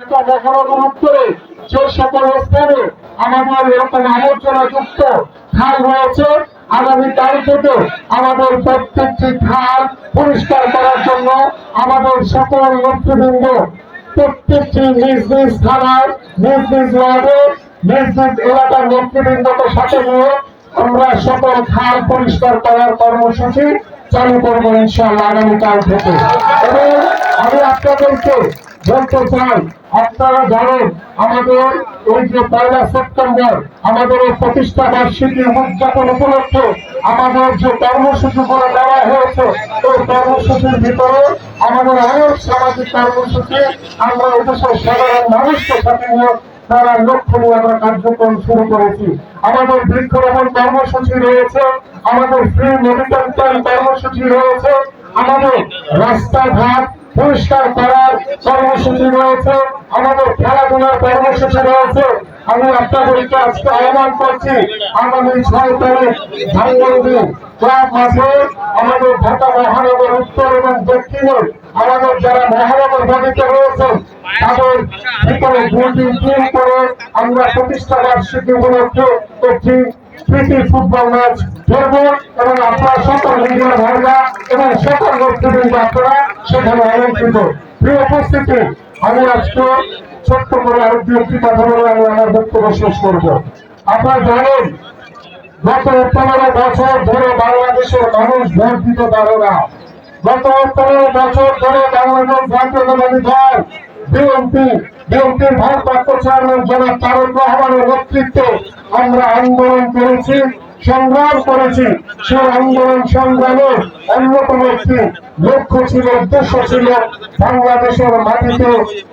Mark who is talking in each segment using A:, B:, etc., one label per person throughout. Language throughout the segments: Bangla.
A: উত্তরে, যে সকল স্থানে আমাদের এরকম আলোচনা যুক্ত খাল রয়েছে আগামী থেকে আমাদের প্রত্যেকটি খাল পরিষ্কার করার জন্য আমাদের সকল নেতৃবৃন্দ প্রত্যেকটি নিজ নিজ থানার নিজ নিজ ওয়ার্ডে, নিজ নিজ এলাকার নেতৃবৃন্দকে সাথে নিয়ে আমরা সকল খাল পরিষ্কার করার কর্মসূচি চালু করব ইনশাআল্লাহ আগামীকাল থেকে। এবং আমি আপনাদেরকে বলতে চাই আপনারা জানেন, আমাদের এই যে পয়লা সেপ্টেম্বর, আমাদের এই প্রতিষ্ঠা বার্ষিকী উদযাপন উপলক্ষে আমাদের যে কর্মসূচি করে দেওয়া হয়েছে এই কর্মসূচির ভিতরে আমাদের অনেক সামাজিক কর্মসূচি, আমরা এদেশের সাধারণ মানুষকে সাথে নিয়ে তারা লক্ষ্য নিয়ে আমরা কার্যক্রম শুরু করেছি। আমাদের বৃক্ষরোপণ কর্মসূচি রয়েছে, আমাদের ফ্রি মেডিকেল ক্যাম্প কর্মসূচি রয়েছে, আমাদের রাস্তাঘাট পরিষ্কার করার কর্মসূচি রয়েছে আমাদের খেলাধুলার কর্মসূচি রয়েছে আমি আপনাদেরকে আজকে আহ্বান করছি, আগামী ছয় তারিখ ধানমন্ডি ক্লাব মাঠে আমাদের ঢাকা মহানগর উত্তর এবং দক্ষিণে আমাদের যারা মহানগর বাড়িতে রয়েছেন তাদের ভিতরে দুটি টিম করে আমরা প্রতিষ্ঠা বার্ষিকী উপলক্ষে একটি প্রীতি ফুটবল ম্যাচ খেলব এবং আপনারা সকল মিডিয়া ভাইরা এবং সকল নেতৃবৃন্দ আপনারা সেখানে আমন্ত্রিত প্রিয় উপস্থিতি আমি আজকে ছোট্ট করে আরও দু একটি কথা বলে আমি আমার বক্তব্য শেষ করব। আপনারা জানেন, গত পনেরো বছর ধরে বাংলাদেশের মানুষ ভোট দিতে পারে না। গত পনেরো বছর ধরে বাংলাদেশ জাতীয়তাবাদী দল বিএনপি বিএনপির ভারপ্রাপ্ত চেয়ারম্যান জনাব তারেক রহমানের নেতৃত্বে আমরা আন্দোলন করেছি। সংগ্রাম করেছি। সেই আন্দোলন সংগ্রামের অন্যতম একটি লক্ষ্য ছিল, উদ্দেশ্য ছিল বাংলাদেশের মাটিতে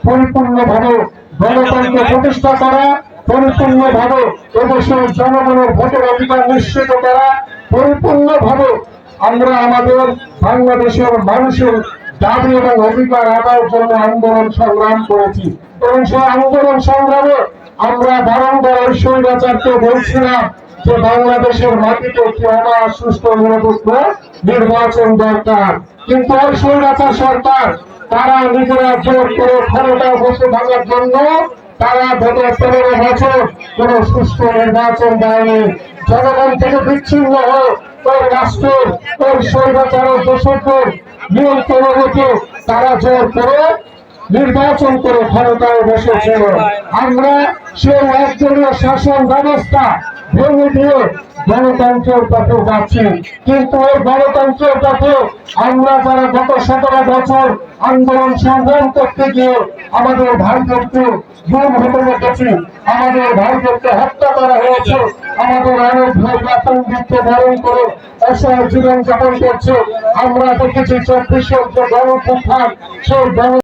A: পরিপূর্ণভাবে গণতন্ত্র প্রতিষ্ঠা করা, পরিপূর্ণভাবে এদেশের জনগণের ভোটের অধিকার নিশ্চিত করা, পরিপূর্ণভাবে আমরা আমাদের বাংলাদেশের মানুষের দাবি এবং অধিকার আদায়ের জন্য আন্দোলন সংগ্রাম করেছি। এবং সেই আন্দোলন সংগ্রামে আমরা বারংবার ওই স্বৈরাচারকে বলছিলাম যে বাংলাদেশের মাটিতে একটি অবাধ সুস্থ নিরপেক্ষ নির্বাচন দরকার। কিন্তু ওই স্বৈরাচার সরকার, তারা নিজেরা জোর করে ক্ষমতা বসে থাকার জন্য তারা গত পনেরো বছর কোন সুস্থ নির্বাচন দেয়নি। জনগণ থেকে বিচ্ছিন্ন হয়ে ওই রাষ্ট্রের, ওই স্বৈরাচারের দোষকের নিয়ন্ত্রণ তারা জোর করে নির্বাচন করে ক্ষমতায় বসেছিল। আমরা সেই একজনের শাসন ব্যবস্থা ভেঙে দিয়ে গণতন্ত্রের পথে যাচ্ছি। কিন্তু এই গণতন্ত্রের পথে আমরা যারা গত সতেরো বছর আন্দোলন সংগ্রাম করতে গিয়ে আমাদের ভাইদেরকে গুম হতে দেখেছি আমাদের ভাইদেরকে হত্যা করা হয়েছে, আমাদের অনেক ভাই প্রাথমিক বরণ করে অসহায় জীবন যাপন করছে। আমরা দেখেছি চব্বিশের যে গণপুত্থান, সেই গণ